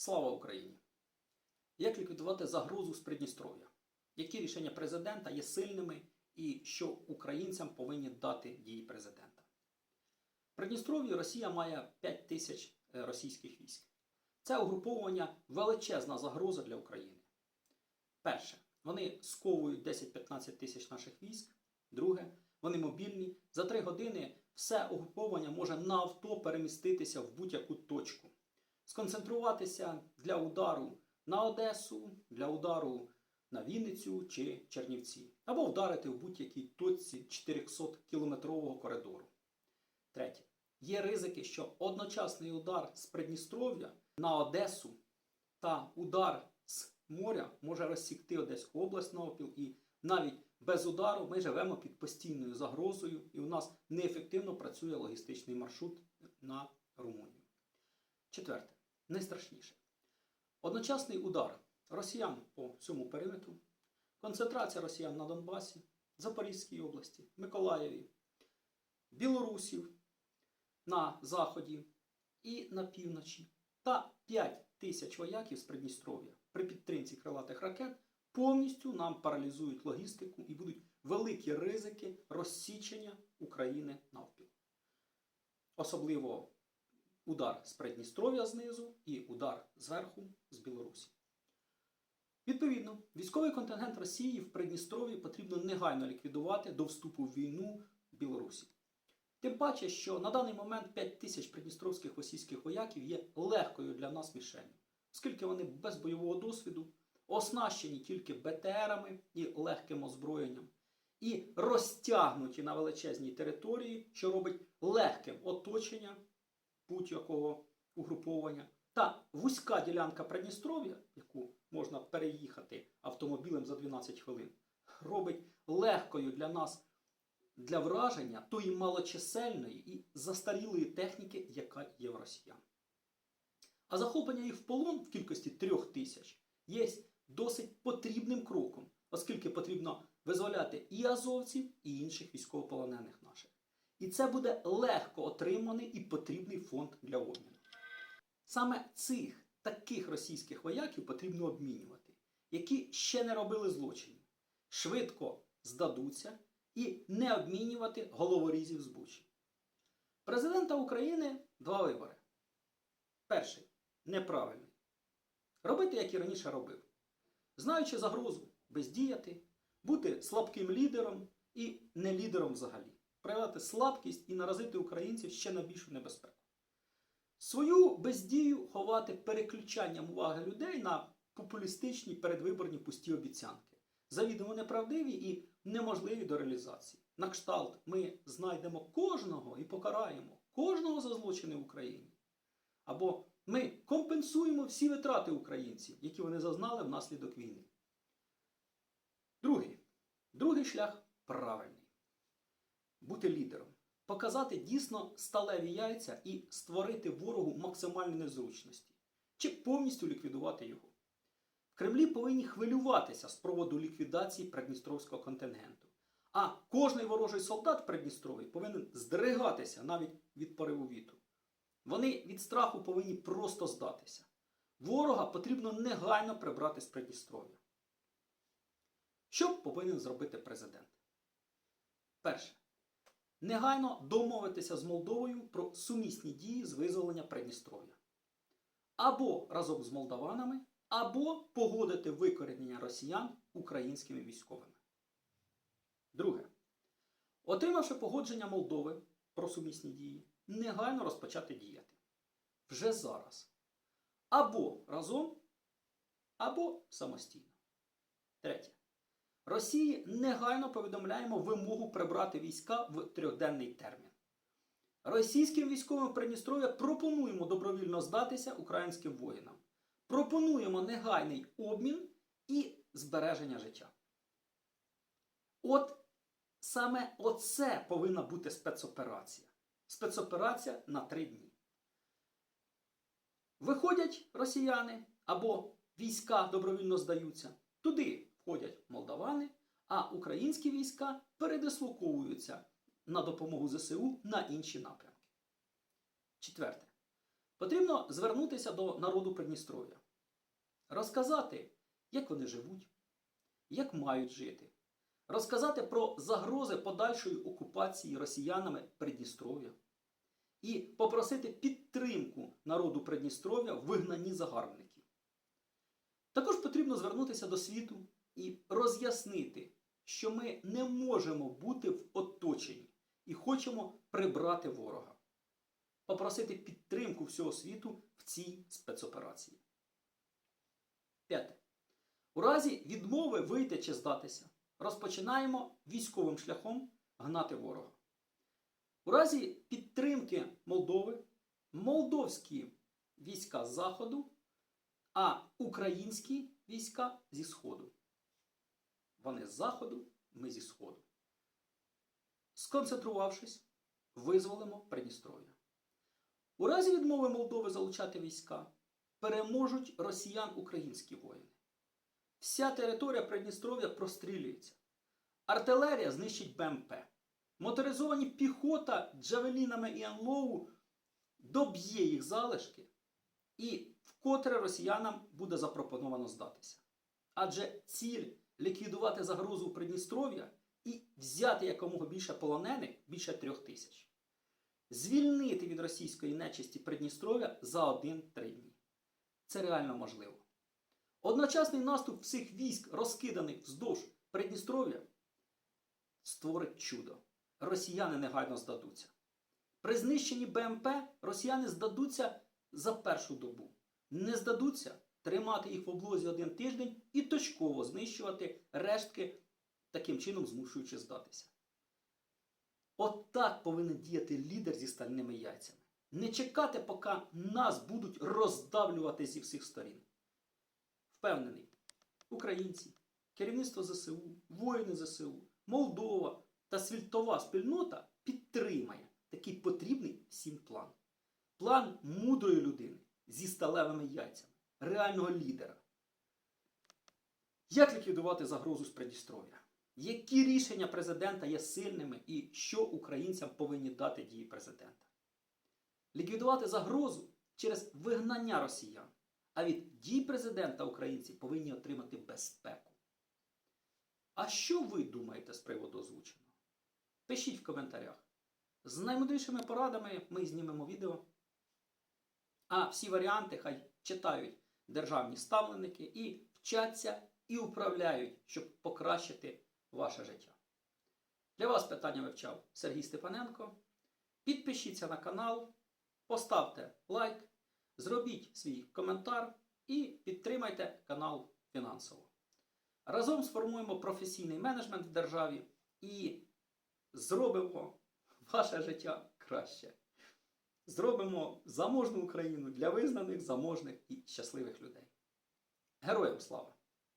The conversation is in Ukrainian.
Слава Україні! Як ліквідувати загрозу з Придністров'я? Які рішення президента є сильними і що українцям повинні дати дії президента? В Придністров'ї Росія має 5 тисяч е, російських військ. Це угруповування величезна загроза для України. Перше, вони сковують 10-15 тисяч наших військ. Друге, вони мобільні. За три години все угруповання може на авто переміститися в будь-яку точку сконцентруватися для удару на Одесу, для удару на Вінницю чи Чернівці, або вдарити в будь-якій точці 400-кілометрового коридору. Третє. Є ризики, що одночасний удар з Придністров'я на Одесу та удар з моря може розсікти Одеську область навпіл, і навіть без удару ми живемо під постійною загрозою, і у нас неефективно працює логістичний маршрут на Румунію. Четверте, найстрашніше. Одночасний удар росіян по всьому периметру, концентрація росіян на Донбасі, Запорізькій області, Миколаєві, Білорусів на заході і на півночі та 5 тисяч вояків з Придністров'я при підтримці крилатих ракет повністю нам паралізують логістику і будуть великі ризики розсічення України навпіл. Особливо удар з Придністров'я знизу і удар зверху з Білорусі. Відповідно, військовий контингент Росії в Придністров'ї потрібно негайно ліквідувати до вступу в війну Білорусі. Тим паче, що на даний момент 5 тисяч придністровських російських вояків є легкою для нас мішенью, оскільки вони без бойового досвіду, оснащені тільки БТРами і легким озброєнням, і розтягнуті на величезній території, що робить легким оточення будь-якого угруповання. Та вузька ділянка Придністров'я, яку можна переїхати автомобілем за 12 хвилин, робить легкою для нас для враження тої малочисельної і застарілої техніки, яка є в росіян. А захоплення їх в полон в кількості трьох тисяч є досить потрібним кроком, оскільки потрібно визволяти і азовців, і інших військовополонених наших. І це буде легко отриманий і потрібний фонд для обміну. Саме цих таких російських вояків потрібно обмінювати, які ще не робили злочинів, швидко здадуться і не обмінювати головорізів з Бучі. Президента України два вибори. Перший неправильний. Робити, як і раніше робив. Знаючи загрозу, бездіяти, бути слабким лідером і не лідером взагалі. Проявляти слабкість і наразити українців ще на більшу небезпеку. Свою бездію ховати переключанням уваги людей на популістичні передвиборні пусті обіцянки, завідомо неправдиві і неможливі до реалізації. На кшталт ми знайдемо кожного і покараємо кожного за злочини в Україні. Або ми компенсуємо всі витрати українців, які вони зазнали внаслідок війни. Другий. Другий шлях правильний. Бути лідером. Показати дійсно сталеві яйця і створити ворогу максимальні незручності. Чи повністю ліквідувати його. В Кремлі повинні хвилюватися з проводу ліквідації Придністровського контингенту. А кожний ворожий солдат в Придністрові повинен здригатися навіть від пориву вітру. Вони від страху повинні просто здатися. Ворога потрібно негайно прибрати з Придністров'я. Що повинен зробити президент? Перше. Негайно домовитися з Молдовою про сумісні дії з визволення Придністров'я. Або разом з молдаванами, або погодити викоренення росіян українськими військовими. Друге. Отримавши погодження Молдови про сумісні дії, негайно розпочати діяти. Вже зараз. Або разом, або самостійно. Третє. Росії негайно повідомляємо вимогу прибрати війська в трьохденний термін. Російським військовим Придністров'я пропонуємо добровільно здатися українським воїнам. Пропонуємо негайний обмін і збереження життя. От саме оце повинна бути спецоперація. Спецоперація на три дні. Виходять росіяни або війська добровільно здаються. Туди входять молдавани, а українські війська передислоковуються на допомогу ЗСУ на інші напрямки. Четверте. Потрібно звернутися до народу Придністров'я, розказати, як вони живуть, як мають жити, розказати про загрози подальшої окупації росіянами Придністров'я і попросити підтримку народу Придністров'я в вигнанні загарбників. Також потрібно звернутися до світу і роз'яснити, що ми не можемо бути в оточенні і хочемо прибрати ворога, попросити підтримку всього світу в цій спецоперації. П'яте. У разі відмови вийти чи здатися, розпочинаємо військовим шляхом гнати ворога. У разі підтримки Молдови молдовські війська з заходу, а українські війська зі сходу. Вони з заходу, ми зі сходу. Сконцентрувавшись, визволимо Придністров'я. У разі відмови Молдови залучати війська переможуть росіян українські воїни. Вся територія Придністров'я прострілюється. Артилерія знищить БМП. Моторизовані піхота джавелінами і анлоу доб'є їх залишки, і вкотре росіянам буде запропоновано здатися. Адже ціль ліквідувати загрозу Придністров'я і взяти якомога більше полонених більше трьох тисяч. Звільнити від російської нечисті Придністров'я за один-три дні. Це реально можливо. Одночасний наступ всіх військ, розкиданих вздовж Придністров'я, створить чудо. Росіяни негайно здадуться. При знищенні БМП росіяни здадуться за першу добу. Не здадуться тримати їх в облозі один тиждень і точково знищувати рештки, таким чином змушуючи здатися. От так повинен діяти лідер зі стальними яйцями. Не чекати, поки нас будуть роздавлювати зі всіх сторін. Впевнений, українці, керівництво ЗСУ, воїни ЗСУ, Молдова та світова спільнота підтримає такий потрібний всім план. План мудрої людини зі сталевими яйцями, реального лідера. Як ліквідувати загрозу з Придністров'я? Які рішення президента є сильними і що українцям повинні дати дії президента? Ліквідувати загрозу через вигнання росіян. А від дій президента українці повинні отримати безпеку. А що ви думаєте з приводу озвученого? Пишіть в коментарях. З наймудрішими порадами ми знімемо відео. А всі варіанти хай читають державні ставленики і вчаться і управляють, щоб покращити ваше життя. Для вас питання вивчав Сергій Степаненко. Підпишіться на канал, поставте лайк, зробіть свій коментар і підтримайте канал фінансово. Разом сформуємо професійний менеджмент в державі і зробимо ваше життя краще. Зробимо заможну Україну для визнаних, заможних і щасливих людей. Героям слава!